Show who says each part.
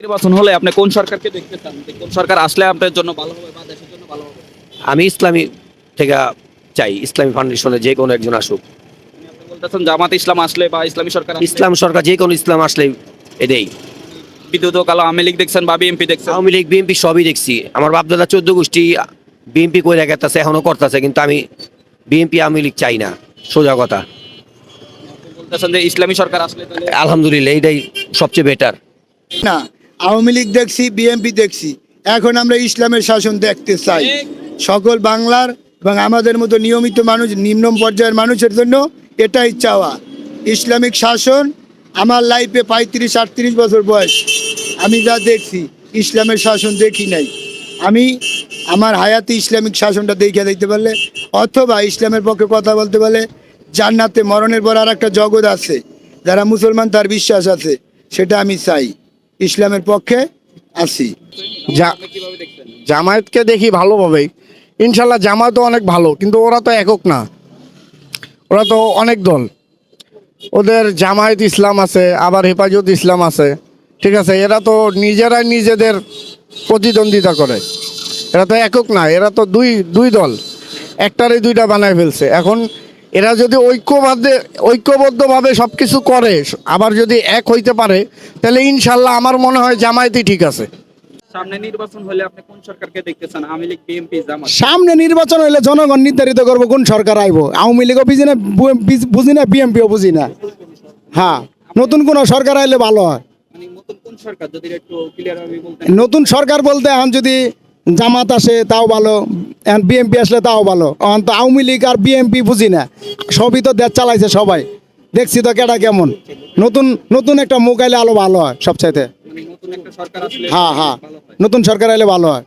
Speaker 1: নির্বাচন হলে আপনি কোন সরকারকে দেখতে চান? কোন সরকার আসলে আপনার জন্য ভালো হবে বা দেশের জন্য ভালো হবে?
Speaker 2: আমি ইসলামী থেকে চাই ইসলামী ফাউন্ডেশনে যে কোনো একজন আসুক।
Speaker 1: বলতেছেন জামাত ইসলাম আসলে বা ইসলামী সরকার
Speaker 2: ইসলাম সরকার যে কোনো ইসলাম আসলে এটাই
Speaker 1: বিদ্যুৎ কালো আওয়ামী লীগ দেখছেন বা বিএনপি দেখছেন?
Speaker 2: আওয়ামী লীগ বিএনপি সবই দেখছি। আমার বাপদাদা চোদ্দ গোষ্ঠী বিএনপি করে গেছে এখনও করতেছে কিন্তু আমি বিএনপি আওয়ামী লীগ চাই না। সোজা কথা।
Speaker 1: বলতেছেন যে ইসলামী সরকার আসলে
Speaker 2: আলহামদুলিল্লাহ এইটাই সবচেয়ে বেটার
Speaker 3: না আওয়ামী লীগ দেখছি বিএনপি দেখছি। এখন আমরা ইসলামের শাসন দেখতে চাই। সকল বাংলার এবং আমাদের মতো নিয়মিত মানুষ নিম্ন পর্যায়ের মানুষের জন্য এটাই চাওয়া। ইসলামিক শাসন আমার লাইফে পঁয়ত্রিশ আটত্রিশ বছর বয়স। আমি যা দেখছি ইসলামের শাসন দেখি নাই। আমি আমার হায়াতে ইসলামিক শাসনটা দেখে দেখতে পারলে অথবা ইসলামের পক্ষে কথা বলতে পারলে জান্নাতে মরণের পর আর একটা জগৎ আছে। যারা মুসলমান তার বিশ্বাস আছে সেটা আমি চাই। ইসলামের পক্ষে আছি।
Speaker 4: জামায়াতকে দেখি ভালোভাবেই। ইনশাল্লাহ জামায়াতও অনেক ভালো, কিন্তু ওরা তো একক না। ওরা তো অনেক দল। ওদের জামায়াত ইসলাম আছে, আবার হেফাজত ইসলাম আছে। ঠিক আছে, এরা তো নিজেরাই নিজেদের প্রতিদ্বন্দ্বিতা করে। এরা তো একক না, এরা তো দুই দুই দল। একটারে দুইটা বানায় ফেলছে। এখন এরা যদি ঐক্যবাদে ঐক্যবদ্ধভাবে সব কিছু করে আবার যদি এক হইতে পারে তাহলে ইনশাল্লাহ আমার মনে হয় জামায়াতই ঠিক আছে।
Speaker 1: সামনে নির্বাচন হলে আপনি কোন সরকারকে দেখতে চান? আওয়ামী লীগ বিএনপি জামাত?
Speaker 5: সামনে নির্বাচন হইলে জনগণ নির্ধারিত করব কোন সরকার আইব। আওয়ামী লীগও বুঝি না বুঝি না বিএমপিও বুঝি না। হ্যাঁ নতুন কোন সরকার আইলে ভালো হয়।
Speaker 1: মানে নতুন সরকার? যদি একটু ক্লিয়ার ভাবে বলতেন।
Speaker 5: নতুন সরকার বলতে এখন যদি জামাত আসে, তাও ভালো। বিএমপি আসলে তাও ভালো। তো আওয়ামী লীগ আর বিএমপি বুঝি না। সবই তো দেশ চালাইছে সবাই। দেখছি তো কেটা কেমন। নতুন নতুন একটা মুখ আইলে আলো ভালো হয় সবচাইতে। হ্যাঁ হ্যাঁ। নতুন সরকার এলে ভালো হয়।